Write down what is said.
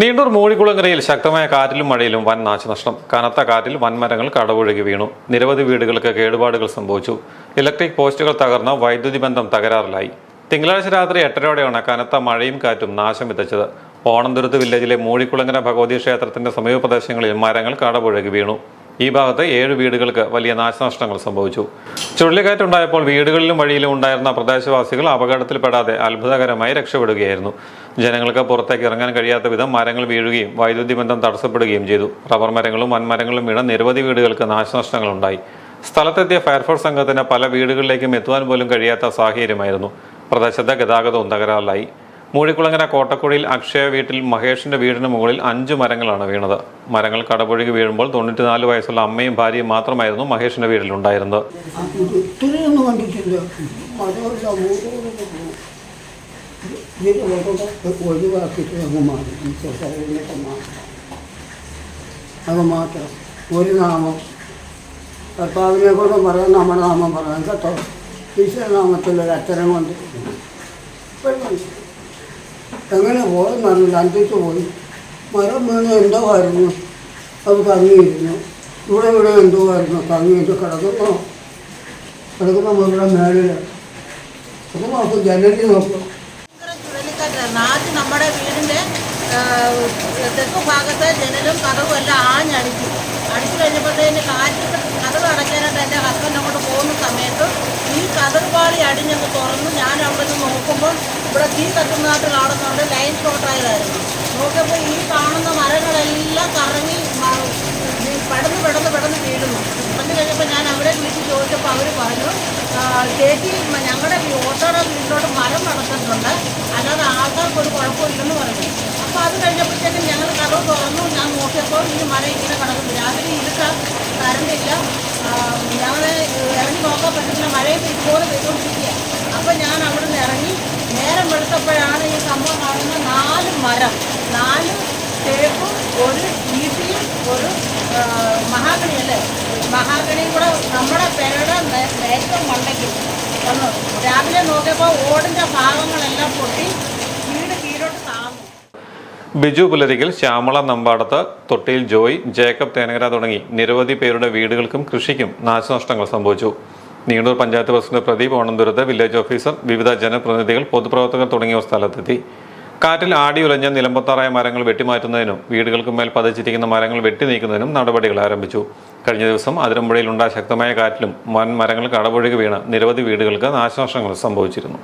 നീണ്ടൂർ മൂഴിക്കുളങ്ങരയിൽ ശക്തമായ കാറ്റിലും മഴയിലും വൻ നാശനഷ്ടം. കനത്ത കാറ്റിൽ വൻമരങ്ങൾ കടപുഴകി വീണു. നിരവധി വീടുകൾക്ക് കേടുപാടുകൾ സംഭവിച്ചു. ഇലക്ട്രിക് പോസ്റ്റുകൾ തകർന്ന വൈദ്യുതി ബന്ധം തകരാറിലായി. തിങ്കളാഴ്ച രാത്രി എട്ടരയോടെയാണ് കനത്ത മഴയും കാറ്റും നാശം വിതച്ചത്. ഓണന്തുരുത്ത് വില്ലേജിലെ മൂഴിക്കുളങ്ങര ഭഗവതി ക്ഷേത്രത്തിന്റെ സമീപ പ്രദേശങ്ങളിൽ മരങ്ങൾ കടപുഴകി വീണു. ഈ ഭാഗത്ത് ഏഴ് വീടുകൾക്ക് വലിയ നാശനഷ്ടങ്ങൾ സംഭവിച്ചു. ചുഴലിക്കാറ്റുണ്ടായപ്പോൾ വീടുകളിലും വഴിയിലും ഉണ്ടായിരുന്ന പ്രദേശവാസികൾ അപകടത്തിൽപ്പെടാതെ അത്ഭുതകരമായി രക്ഷപ്പെടുകയായിരുന്നു. ജനങ്ങൾക്ക് പുറത്തേക്ക് ഇറങ്ങാൻ കഴിയാത്ത വിധം മരങ്ങൾ വീഴുകയും വൈദ്യുതി ബന്ധം തടസ്സപ്പെടുകയും ചെയ്തു. റബ്ബർ മരങ്ങളും വൻമരങ്ങളും വീണ നിരവധി വീടുകൾക്ക് നാശനഷ്ടങ്ങളുണ്ടായി. സ്ഥലത്തെത്തിയ ഫയർഫോഴ്സ് സംഘത്തിന് പല വീടുകളിലേക്കും എത്തുവാൻ പോലും കഴിയാത്ത സാഹചര്യമായിരുന്നു. പ്രദേശത്തെ ഗതാഗതവും തകരാറിലായി. മൂഴിക്കുളങ്ങര കോട്ടക്കുഴിയിൽ അക്ഷയ വീട്ടിൽ മഹേഷിന്റെ വീടിന് മുകളിൽ അഞ്ച് മരങ്ങളാണ് വീണത്. മരങ്ങൾ കടപുഴകി വീഴുമ്പോൾ തൊണ്ണൂറ്റിനാല് വയസ്സുള്ള അമ്മയും ഭാര്യയും മാത്രമായിരുന്നു മഹേഷിന്റെ വീട്ടിലുണ്ടായിരുന്നത്. ഒരു നാമം കർത്താവിനെ കൊണ്ട് പറയാൻ നമ്മുടെ നാമം. പറയാം കേട്ടോ? ഈശ്വരനാമത്തിലൊരു അക്ഷരം കൊണ്ട്. ഇപ്പോഴും പോകും പറഞ്ഞു അഞ്ചിട്ട് പോയി. മരം വീണ് എന്തോ ആയിരുന്നു. അത് തങ്ങിയിരുന്നു. ഇവിടെ ഇവിടെ എന്തോ ആയിരുന്നു. തങ്ങിയിട്ട് കിടക്കുന്നു. കിടക്കുന്ന മുഴുവൻ മേളിൽ അത് നോക്കും ജനലി നോക്കും. നമ്മുടെ വീടിന്റെ തെക്ക് ഭാഗത്തെ ജനലും കഥവും എല്ലാം ആഞ്ഞടിച്ചു. അടിഞ്ഞങ്ങ് തുറന്ന്. ഞാൻ അവിടെ നോക്കുമ്പോൾ ഇവിടെ തീ കത്തുന്നതായിട്ട് കാണുന്നുണ്ട് ലൈൻ ഷോട്ടായതായിരുന്നു നോക്കിയപ്പോൾ ഈ കാണുന്ന മരങ്ങളെല്ലാം കറങ്ങി പെടന്ന് പെടന്ന് പെടന്ന് വീഴുന്നു. വന്നു കഴിഞ്ഞപ്പോൾ ഞാൻ അവരെ വിളിച്ച് ചോദിച്ചപ്പോൾ അവർ പറഞ്ഞു "ആ, ചേച്ചി ഞങ്ങളുടെ ഓട്ടോടെ വീട്ടിലോട്ട് മരം നടക്കുന്നുണ്ട് അല്ലാതെ ആൾക്കാർക്ക് ഒരു കുഴപ്പമില്ലെന്ന് പറഞ്ഞു. അപ്പോൾ അത് കഴിഞ്ഞപ്പോഴത്തേക്കും ഞങ്ങൾ കടവ് തുറന്നു. ഞാൻ നോക്കിയപ്പോൾ ഈ മരം ഇങ്ങനെ കിടക്കുന്നു. രാവിലെ ഇരുട്ട കറണ്ടില്ല. ഞങ്ങൾ ഇറങ്ങി നോക്കാൻ പറ്റുന്ന മഴയൊക്കെ ഇതുപോലെ പെയ്തുകൊണ്ടിരിക്കുക അപ്പോൾ ഞാൻ അവിടെ നിന്ന് ഇറങ്ങി നേരം വെളുത്തപ്പോഴാണ് ഈ സംഭവം കാണുന്ന നാല് മരം. നാല് തേപ്പും ഒരു ഈട്ടിയും ഒരു മഹാഗണി അല്ലേ? മഹാഗണിയും കൂടെ നമ്മുടെ പേരുടെ ഏറ്റവും മണ്ടയ്ക്ക് വന്നു. രാവിലെ നോക്കിയപ്പോൾ ഓടിന്റെ ഭാഗങ്ങളെല്ലാം പൊട്ടി ബിജു പുലരികിൽ ശ്യാമള നമ്പാടത്ത് തൊട്ടിയിൽ ജോയ് ജേക്കബ് തേനകര തുടങ്ങി നിരവധി പേരുടെ വീടുകൾക്കും കൃഷിക്കും നാശനഷ്ടങ്ങൾ സംഭവിച്ചു. Neendoor panchayat president Pradeep Onanthuruth village officer വിവിധ ജനപ്രതിനിധികൾ പൊതുപ്രവർത്തകർ തുടങ്ങിയവർ സ്ഥലത്തെത്തി. കാറ്റിൽ ആടി ഉലഞ്ഞ നിലമ്പത്താറായ മരങ്ങൾ വെട്ടിമാറ്റുന്നതിനും വീടുകൾക്ക് മേൽ പതിച്ചിരിക്കുന്ന മരങ്ങൾ വെട്ടി നീക്കുന്നതിനും നടപടികൾ ആരംഭിച്ചു. കഴിഞ്ഞ ദിവസം അതിരമ്പുഴയിൽ ഉണ്ടായ ശക്തമായ കാറ്റിലും വൻ മരങ്ങൾ കടപുഴകി വീണ് നിരവധി വീടുകൾക്ക് നാശനഷ്ടങ്ങൾ സംഭവിച്ചിരുന്നു.